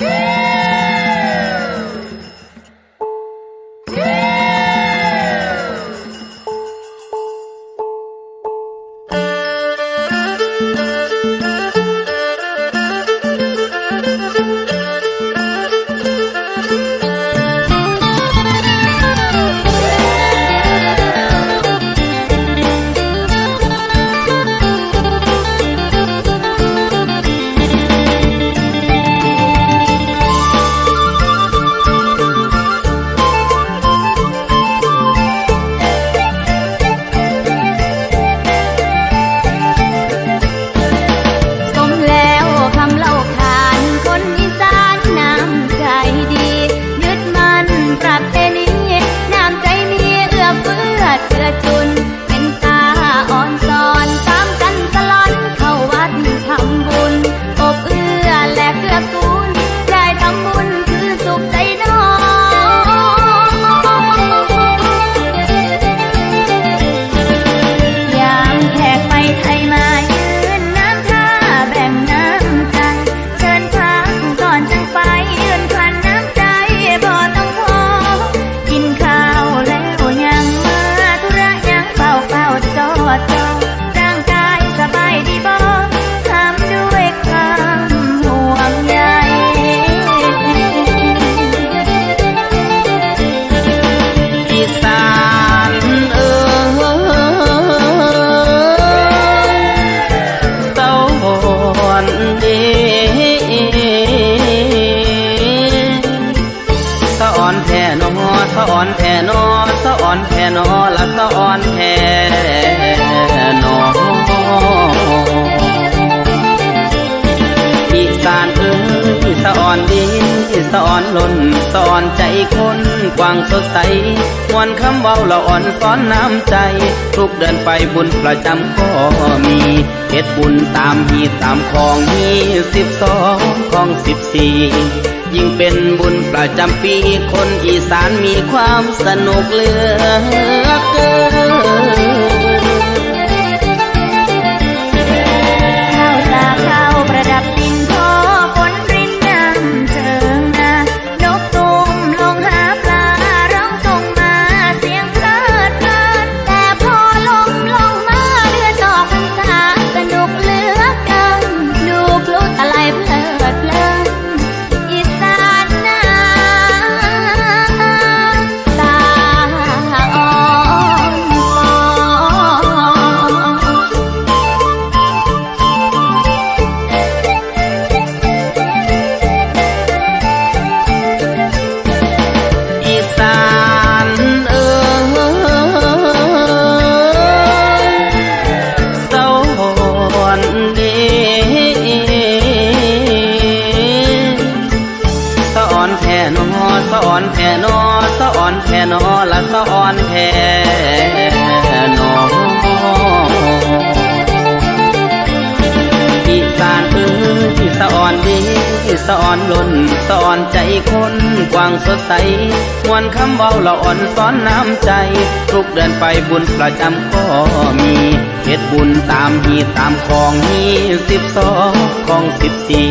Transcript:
Yeah. อ่อนดีสอนล้นสอนใจคนกว้างสดใสมวนคำเว้าละอ่อนซ้อนน้ำใจ ทุกเดินไปบุญประจำก็มีเฮ็ดบุญตามฮีตามของฮีสิบสองของสิบสี่ยิ่งเป็นบุญประจำปีคนอีสานมีความสนุกเหลือเกิน สะอ่อนแท่นอสะอ่อนแท่นอละสะอ่อนแท่นออีสานเอ้ยสะอ่อนดีสะอ่อนล้นสะอ่อนใจคนกว้างสดใสมวนคำเบาละอ่อนซ้อนน้ำใจ ทุกเดินไปบุญประจำก็มีเฮ็ดบุญตามฮีตามของฮีสิบสองของสิบสี่